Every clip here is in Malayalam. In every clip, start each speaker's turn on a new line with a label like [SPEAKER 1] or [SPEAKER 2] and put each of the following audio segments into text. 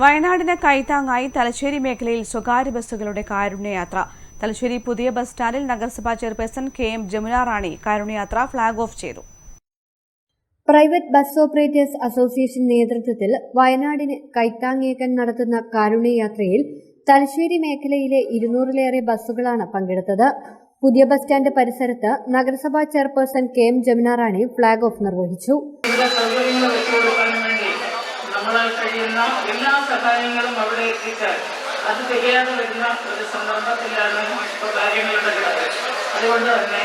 [SPEAKER 1] വയനാടിന് കൈത്താങ്ങായി തലശ്ശേരി മേഖലയിൽ സ്വകാര്യ ബസ്സുകളുടെ കാരുണ്യയാത്ര. തലശ്ശേരി പുതിയ ബസ് സ്റ്റാൻഡിൽ നഗരസഭാ chairperson K M Jamuna Rani കാരുണ്യയാത്ര flag off ചെയ്തു.
[SPEAKER 2] പ്രൈവറ്റ് ബസ് ഓപ്പറേറ്റേഴ്സ് അസോസിയേഷൻ നേതൃത്വത്തിൽ വയനാടിന് കൈത്താങ്ങേക്കൻ നടത്തുന്ന കാരുണ്യയാത്രയിൽ തലശ്ശേരി മേഖലയിലെ ഇരുന്നൂറിലേറെ ബസ്സുകളാണ് പങ്കെടുത്തത്. പുതിയ ബസ് സ്റ്റാൻഡ് പരിസരത്ത് നഗരസഭാ chairperson K M Jamuna Rani flag off നിർവഹിച്ചു.
[SPEAKER 3] കഴിയുന്ന എല്ലാ സഹായങ്ങളും അവിടെ എത്തിച്ചാൽ അത് തികയാതെ വരുന്ന ഒരു സന്ദർഭത്തിലാണ് ഇപ്പോൾ കാര്യങ്ങളുടെ കിടക്കുന്നത് അതുകൊണ്ട് തന്നെ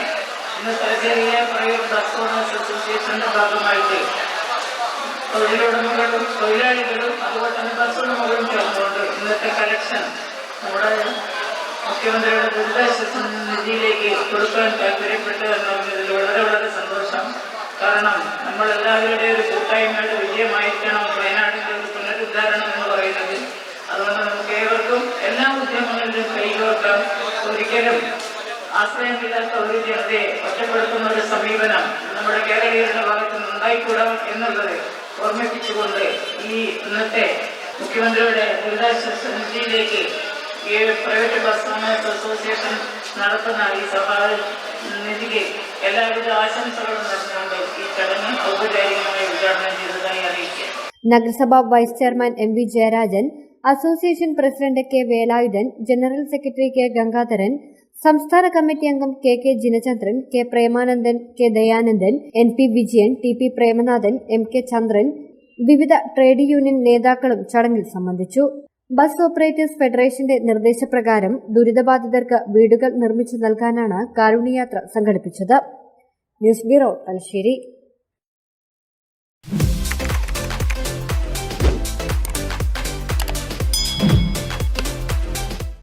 [SPEAKER 3] ഇന്ന് തലശ്ശേരിയിലെ പറയുന്ന ബസ് അസോസിയേഷന്റെ ഭാഗമായിട്ട് തൊഴിലുടമകളും തൊഴിലാളികളും അതുപോലെ തന്നെ ബസ് ഉടമകളും ചേർന്നുകൊണ്ട് ഇന്നത്തെ കളക്ഷൻ നമ്മുടെ മുഖ്യമന്ത്രിയുടെ ദുരിതാശ്വാസ നിധിയിലേക്ക് കൊടുക്കാൻ താല്പര്യപ്പെട്ടു എന്നതിൽ വളരെ വളരെ സന്തോഷം. കാരണം നമ്മളെല്ലാവരുടെയും ഒരു കൂട്ടായ്മയുടെ വിജയമായിരിക്കണം ഏവർക്കും എല്ലാ ഉദ്യമങ്ങളിലും കൈകോർക്കാൻ ഒരിക്കലും ആശ്രയമില്ലാത്ത ഒരു ജനതയെ ഒറ്റപ്പെടുത്തുന്ന ഒരു സമീപനം നമ്മുടെ കേരളീയരുടെ ഭാഗത്ത് നിന്ന് ഉണ്ടായിക്കൂടാം എന്നുള്ളത് ഓർമ്മിപ്പിച്ചുകൊണ്ട് ഈ ഇന്നത്തെ മുഖ്യമന്ത്രിയുടെ ദുരിതാശ്വാസ നിധിയിലേക്ക് ഈ പ്രൈവറ്റ് ബസ് സമയത്ത് അസോസിയേഷൻ നടത്തുന്ന ഈ സഭാ നിധിക്ക് എല്ലാവിധ ആശംസകളും നേർന്നുകൊണ്ട് ഈ ചടങ്ങ് ഔപചാരികമായി ഉദ്ഘാടനം ചെയ്തതായി അറിയിക്കുക
[SPEAKER 2] നഗരസഭാ vice chairman M V Jayarajan association president K Velayudhan general secretary K Gangadharan സംസ്ഥാന കമ്മിറ്റി അംഗം K K Jinachandran K Premanandan K Dayanandan N P Vijayan T P Premanathan M K Chandran വിവിധ ട്രേഡ് യൂണിയൻ നേതാക്കളും ചടങ്ങിൽ സംബന്ധിച്ചു. ബസ് ഓപ്പറേറ്റേഴ്സ് ഫെഡറേഷന്റെ നിർദ്ദേശപ്രകാരം ദുരിതബാധിതർക്ക് വീടുകൾ നിർമ്മിച്ചു നൽകാനാണ് കാരുണ്യയാത്ര സംഘടിപ്പിച്ചത്. News bureau Thalassery.